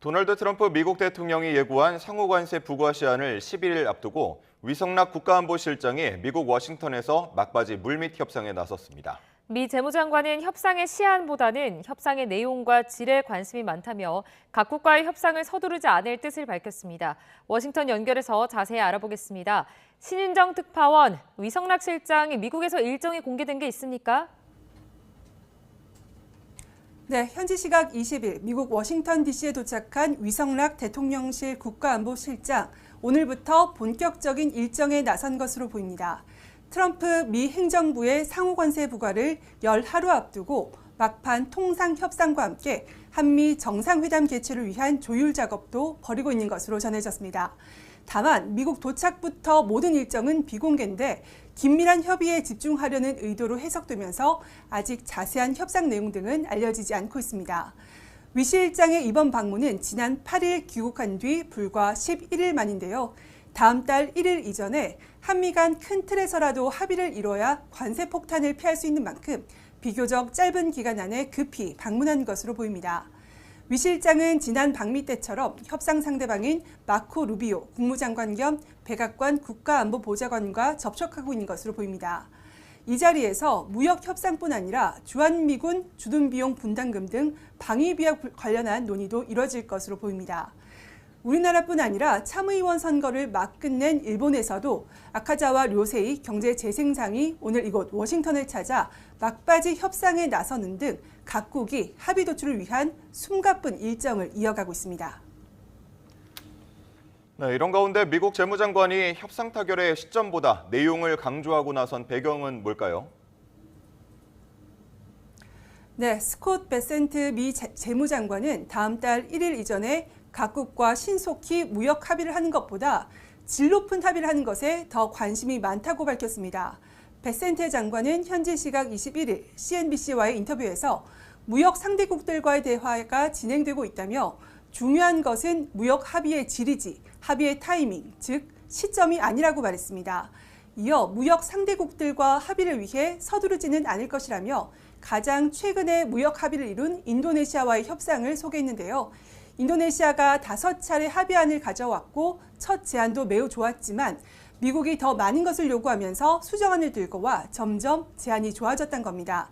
도널드 트럼프 미국 대통령이 예고한 상호관세 부과 시한을 11일 앞두고 위성락 국가안보실장이 미국 워싱턴에서 막바지 물밑 협상에 나섰습니다. 미 재무장관은 협상의 시한보다는 협상의 내용과 질에 관심이 많다며 각국과의 협상을 서두르지 않을 뜻을 밝혔습니다. 워싱턴 연결해서 자세히 알아보겠습니다. 신인정 특파원, 위성락 실장이 미국에서 일정이 공개된 게 있습니까? 네, 현지 시각 20일 미국 워싱턴 DC에 도착한 위성락 대통령실 국가안보실장 오늘부터 본격적인 일정에 나선 것으로 보입니다. 트럼프 미 행정부의 상호 관세 부과를 열 하루 앞두고 막판 통상 협상과 함께 한미 정상회담 개최를 위한 조율 작업도 벌이고 있는 것으로 전해졌습니다. 다만 미국 도착부터 모든 일정은 비공개인데 긴밀한 협의에 집중하려는 의도로 해석되면서 아직 자세한 협상 내용 등은 알려지지 않고 있습니다. 위 실장의 이번 방문은 지난 8일 귀국한 뒤 불과 11일 만인데요. 다음 달 1일 이전에 한미 간 큰 틀에서라도 합의를 이뤄야 관세 폭탄을 피할 수 있는 만큼 비교적 짧은 기간 안에 급히 방문한 것으로 보입니다. 위 실장은 지난 방미 때처럼 협상 상대방인 마코 루비오 국무장관 겸 백악관 국가안보보좌관과 접촉하고 있는 것으로 보입니다. 이 자리에서 무역 협상뿐 아니라 주한미군 주둔 비용 분담금 등 방위비와 관련한 논의도 이뤄질 것으로 보입니다. 우리나라뿐 아니라 참의원 선거를 막 끝낸 일본에서도 아카자와 료세이 경제재생상이 오늘 이곳 워싱턴을 찾아 막바지 협상에 나서는 등 각국이 합의 도출을 위한 숨가쁜 일정을 이어가고 있습니다. 네, 이런 가운데 미국 재무장관이 협상 타결의 시점보다 내용을 강조하고 나선 배경은 뭘까요? 네, 스콧 베센트 미 재- 재무장관은 다음 달 1일 이전에 각국과 신속히 무역 합의를 하는 것보다 질 높은 합의를 하는 것에 더 관심이 많다고 밝혔습니다. 베센트 장관은 현지 시각 21일 CNBC와의 인터뷰에서 무역 상대국들과의 대화가 진행되고 있다며 중요한 것은 무역 합의의 질이지 합의의 타이밍, 즉 시점이 아니라고 말했습니다. 이어 무역 상대국들과 합의를 위해 서두르지는 않을 것이라며 가장 최근에 무역 합의를 이룬 인도네시아와의 협상을 소개했는데요. 인도네시아가 다섯 차례 합의안을 가져왔고 첫 제안도 매우 좋았지만 미국이 더 많은 것을 요구하면서 수정안을 들고 와 점점 제안이 좋아졌던 겁니다.